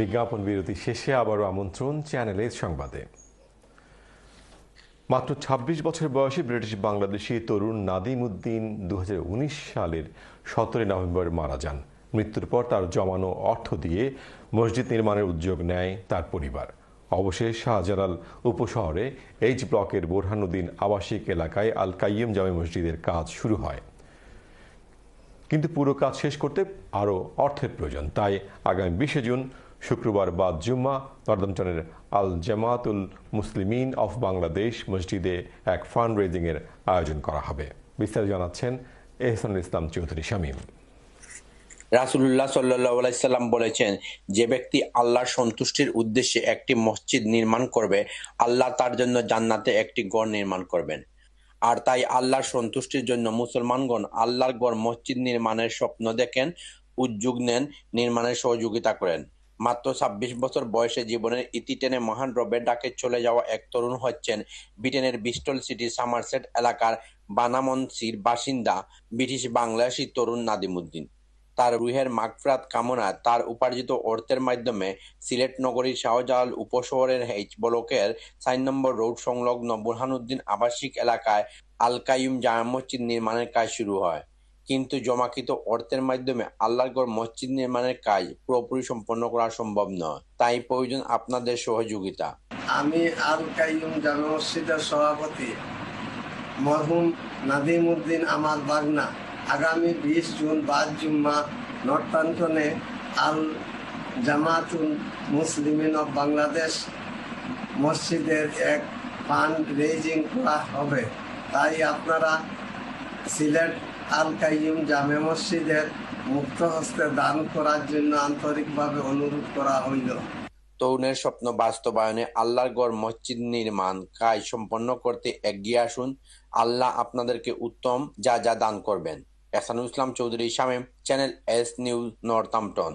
বিজ্ঞাপন বিরতি শেষে আবারও আমন্ত্রণ চ্যানেল চ্যানেলের সংবাদে। মাত্র ২৬ বছর বয়সে ব্রিটিশ বাংলাদেশি তরুণ নাদিম উদ্দিন দু সালের সতেরোই নভেম্বর মারা যান। মৃত্যুর পর তার জমানো অর্থ দিয়ে মসজিদ নির্মাণের উদ্যোগ নেয় তার পরিবার। অবশেষ শাহজালাল উপশহরে এইচ ব্লকের বোরহানুদ্দিন আবাসিক এলাকায় আল কাইয়ুম জামে মসজিদের কাজ শুরু হয়। কিন্তু পুরো কাজ শেষ করতে আরও অর্থের প্রয়োজন। তাই আগামী বিশে জুন শুক্রবার বাদ জুম্মা, নর্দাম্পটনের আল জামাতুল মুসলিমিন অফ বাংলাদেশ মসজিদে এক ফান্ড রেজিংয়ের আয়োজন করা হবে। বিস্তারিত জানাচ্ছেন এহসানুল ইসলাম চৌধুরী শামীম। রাসুল্লাহ সাল্লাম বলেছেন, যে ব্যক্তি আল্লাহর সন্তুষ্টির উদ্দেশ্যে একটি মসজিদ নির্মাণ করবে, আল্লাহ তার জন্য জান্নাতে একটি গড় নির্মাণ করবেন। আর তাই আল্লাহর সন্তুষ্টির জন্য মুসলমানগণ আল্লাহর গড় মসজিদ নির্মাণের স্বপ্ন দেখেন, উদ্যোগ নেন, নির্মাণের সহযোগিতা করেন। মাত্র ছাব্বিশ বছর বয়সে জীবনের ইতি টেনে মহান রবের ডাকে চলে যাওয়া এক তরুণ হচ্ছেন ব্রিটেনের বিস্টল সিটি সামারসেট এলাকার বানামনসির বাসিন্দা, ব্রিটিশ বাংলাদেশি তরুণ নাদিমুদ্দিন। তার রুহের মাগফরাত কামনায় তার উপার্জিত অর্থের মাধ্যমে সিলেট নগরীর শাহজালাল উপশহরের এইচ ব্লকের চার নম্বর রোড সংলগ্ন বুরহানুদ্দিন আবাসিক এলাকায় আল কাইয়ুম জামা মসজিদ নির্মাণের কাজ শুরু হয়। কিন্তু জমাকৃত অর্থের মাধ্যমে আল্লাহগড় মসজিদ নির্মাণের কাজ পুরোপুরি সম্পন্ন করা সম্ভব নয়। তাই প্রয়োজন আপনাদের সহযোগিতা। আমি আল কাইয়ুম জামে মসজিদের সভাপতি মরহুম নাদিম উদ্দিন আমার বাগনা। আগামী বিশ জুন বাদ জুম্মা নর্থাম্পটনে আল জামাতুল মুসলিমিন অফ বাংলাদেশ মসজিদের এক ফান্ড রেজিং করা হবে। তাই আপনারা সিলেট আল কাইম জামে মসজিদের মুক্ত হস্তে দান করার জন্য আন্তরিকভাবে অনুরোধ করা হইল। তরুণের স্বপ্ন বাস্তবায়নে আল্লাহর গড় মসজিদ নির্মাণ কাজ সম্পন্ন করতে এগিয়ে আসুন। আল্লাহ আপনাদেরকে উত্তম যা যা দান করবেন। Ehsanul Islam Chowdhury Shamim, channel S news Northampton